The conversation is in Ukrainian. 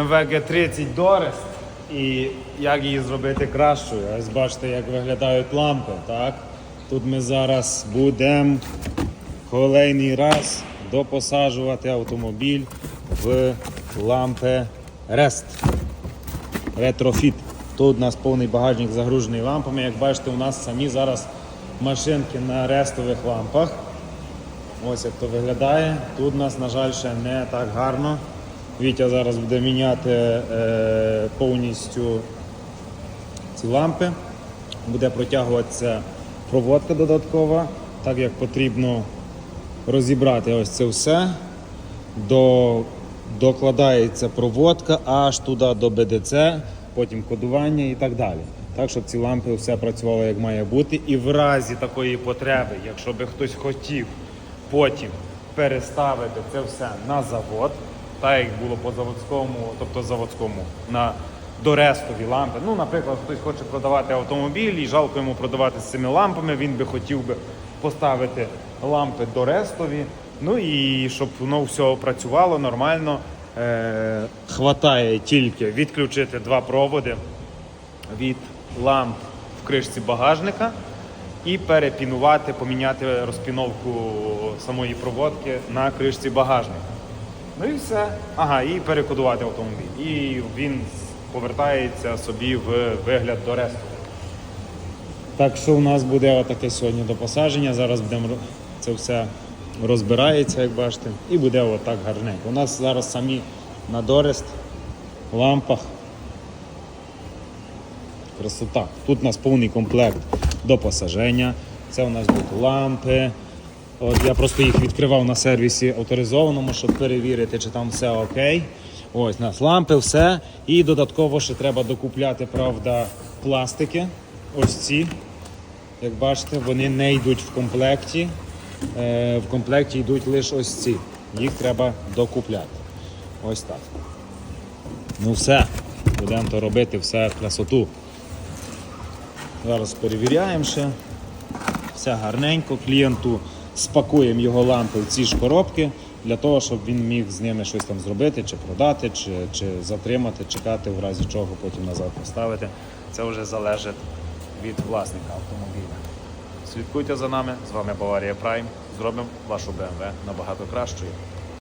BMW G30 Dores і як її зробити кращою. Ось бачите, як виглядають лампи. Так? Тут ми зараз будемо kolejний раз допосаджувати автомобіль в лампи Rest. Ретрофіт. Тут у нас повний багажник загружений лампами. Як бачите, у нас самі зараз машинки на рестових лампах. Ось як то виглядає. Тут у нас, на жаль, ще не так гарно. Вітя зараз буде міняти е, повністю ці лампи. Буде протягуватися проводка додаткова, так як потрібно розібрати ось це все. До, докладається проводка аж туди до БДЦ, потім кодування і так далі. Так, щоб ці лампи все працювало як має бути. І в разі такої потреби, якщо би хтось хотів потім переставити це все на завод, так як було по заводському, тобто заводському, на дорестові лампи. Ну, наприклад, хтось хоче продавати автомобіль і жалко йому продавати з цими лампами, він би хотів би поставити лампи дорестові. Ну і щоб воно все працювало нормально. Е, хватає тільки відключити два проводи від ламп в кришці багажника і перепінувати, поміняти розпіновку самої проводки на кришці багажника. Ну і все. Ага, і перекодувати автомобіль. І він повертається собі в вигляд до ресту. Так що у нас буде отаке сьогодні до посадження. Зараз будемо це все розбирається, як бачите, і буде отак гарненько. У нас зараз самі на дорест лампах. Красота. Тут у нас повний комплект до посаження. Це у нас будуть лампи. От я просто їх відкривав на сервісі авторизованому, щоб перевірити, чи там все окей. Ось нас лампи, все. І додатково ще треба докупляти, правда, пластики. Ось ці. Як бачите, вони не йдуть в комплекті. Е, в комплекті йдуть лише ось ці. Їх треба докупляти. Ось так. Ну все, будемо то робити все красоту. Зараз перевіряємо ще. Все гарненько. Клієнту спакуємо його лампи в ці ж коробки для того, щоб він міг з ними щось там зробити, чи продати, чи, чи затримати, чекати, в разі чого потім назад поставити. Це вже залежить від власника автомобіля. Слідкуйте за нами. З вами Баварія Прайм. Зробимо вашу BMW набагато кращою.